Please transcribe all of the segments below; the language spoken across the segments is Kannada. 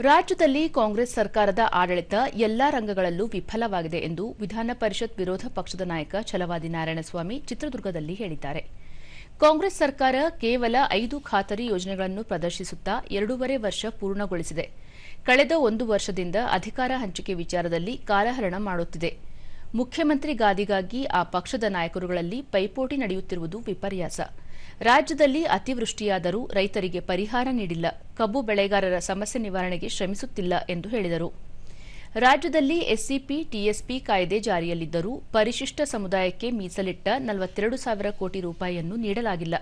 ರಾಜ್ಯದಲ್ಲಿ ಕಾಂಗ್ರೆಸ್ ಸರ್ಕಾರದ ಆಡಳಿತ ಎಲ್ಲಾ ರಂಗಗಳಲ್ಲೂ ವಿಫಲವಾಗಿದೆ ಎಂದು ವಿಧಾನ ಪರಿಷತ್ ವಿರೋಧ ಪಕ್ಷದ ನಾಯಕ ಛಲವಾದಿ ನಾರಾಯಣಸ್ವಾಮಿ ಚಿತ್ರದುರ್ಗದಲ್ಲಿ ಹೇಳಿದ್ದಾರೆ. ಕಾಂಗ್ರೆಸ್ ಸರ್ಕಾರ ಕೇವಲ ಐದು ಖಾತರಿ ಯೋಜನೆಗಳನ್ನು ಪ್ರದರ್ಶಿಸುತ್ತಾ ಎರಡೂವರೆ ವರ್ಷ ಪೂರ್ಣಗೊಳಿಸಿದೆ. ಕಳೆದ ಒಂದು ವರ್ಷದಿಂದ ಅಧಿಕಾರ ಹಂಚಿಕೆ ವಿಚಾರದಲ್ಲಿ ಕಾಲಹರಣ ಮಾಡುತ್ತಿದೆ. ಮುಖ್ಯಮಂತ್ರಿ ಗಾದಿಗಾಗಿ ಆ ಪಕ್ಷದ ನಾಯಕರುಗಳಲ್ಲಿ ಪೈಪೋಟಿ ನಡೆಯುತ್ತಿರುವುದು ವಿಪರ್ಯಾಸ. ರಾಜ್ಯದಲ್ಲಿ ಅತಿವೃಷ್ಟಿಯಾದರೂ ರೈತರಿಗೆ ಪರಿಹಾರ ನೀಡಿಲ್ಲ. ಕಬ್ಬು ಬೆಳೆಗಾರರ ಸಮಸ್ಯೆ ನಿವಾರಣೆಗೆ ಶ್ರಮಿಸುತ್ತಿಲ್ಲ ಎಂದು ಹೇಳಿದರು. ರಾಜ್ಯದಲ್ಲಿ ಎಸ್ಸಿಪಿ, ಟಿಎಸ್ಪಿ ಕಾಯ್ದೆ ಜಾರಿಯಲ್ಲಿದ್ದರೂ ಪರಿಶಿಷ್ಟ ಸಮುದಾಯಕ್ಕೆ ಮೀಸಲಿಟ್ಟ ನಲವತ್ತೆರಡು ಸಾವಿರ ಕೋಟಿ ರೂಪಾಯಿಯನ್ನು ನೀಡಲಾಗಿಲ್ಲ.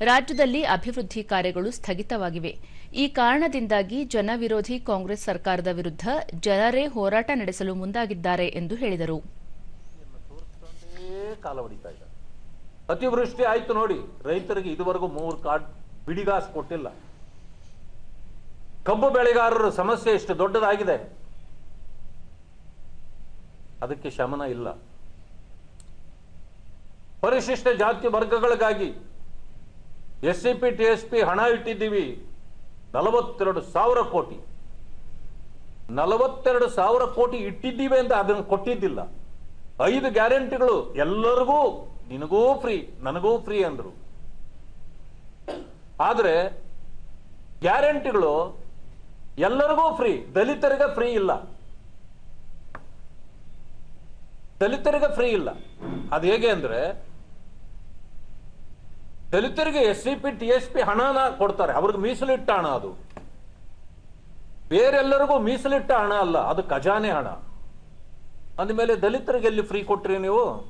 ರಾಜ್ಯದಲ್ಲಿ ಅಭಿವೃದ್ಧಿ ಕಾರ್ಯಗಳು ಸ್ಥಗಿತವಾಗಿವೆ. ಈ ಕಾರಣದಿಂದಾಗಿ ಜನವಿರೋಧಿ ಕಾಂಗ್ರೆಸ್ ಸರ್ಕಾರದ ವಿರುದ್ಧ ಜನರೇ ಹೋರಾಟ ನಡೆಸಲು ಮುಂದಾಗಿದ್ದಾರೆ ಎಂದು ಹೇಳಿದರು. ಕಾಲ ಹೊಡಿತಾ ಇದ್ದಾರೆ. ಅತಿವೃಷ್ಟಿ ಆಯ್ತು ನೋಡಿ, ರೈತರಿಗೆ ಇದುವರೆಗೂ ಮೂರು ಕಾರ್ಡ್ ಬಿಡಿಗಾಸು ಕೊಟ್ಟಿಲ್ಲ. ಕಬ್ಬು ಬೆಳೆಗಾರರ ಸಮಸ್ಯೆ ಎಷ್ಟು ದೊಡ್ಡದಾಗಿದೆ. ಅದಕ್ಕೆ ಶಮನ ಇಲ್ಲ. ಪರಿಶಿಷ್ಟ ಜಾತಿ ವರ್ಗಗಳಿಗಾಗಿ S C P T S P ಹಣ ಇಟ್ಟಿದ್ದೀವಿ. ನಲವತ್ತೆರಡು ಸಾವಿರ ಕೋಟಿ. ನಲವತ್ತೆರಡು ಸಾವಿರ ಕೋಟಿ ಇಟ್ಟಿದ್ದೀವಿ ಅಂತ ಅದನ್ನು ಕೊಟ್ಟಿದ್ದಿಲ್ಲ. ಐದು ಗ್ಯಾರಂಟಿಗಳು ಎಲ್ಲರಿಗೂ, ನಿನಗೂ ಫ್ರೀ, ನನಗೂ ಫ್ರೀ ಅಂದ್ರು. ಆದರೆ, ಗ್ಯಾರಂಟಿಗಳು ಎಲ್ಲರಿಗೂ ಫ್ರೀ, ದಲಿತರಿಗೆ ಫ್ರೀ ಇಲ್ಲ. ದಲಿತರಿಗೆ ಫ್ರೀ ಇಲ್ಲ. ಅದು ಹೇಗೆ ಅಂದ್ರೆ, ದಲಿತರಿಗೆ S C P T S P ಹಣನ ಕೊಡ್ತಾರೆ. ಅವ್ರಿಗೆ ಮೀಸಲಿಟ್ಟ ಹಣ ಅದು. ಬೇರೆಲ್ಲರಿಗೂ ಮೀಸಲಿಟ್ಟ ಹಣ ಅಲ್ಲ, ಅದು ಖಜಾನೆ ಹಣ. ಅಂದಮೇಲೆ ದಲಿತರಿಗೆ ಎಲ್ಲಿ ಫ್ರೀ ಕೊಟ್ರಿ ನೀವು?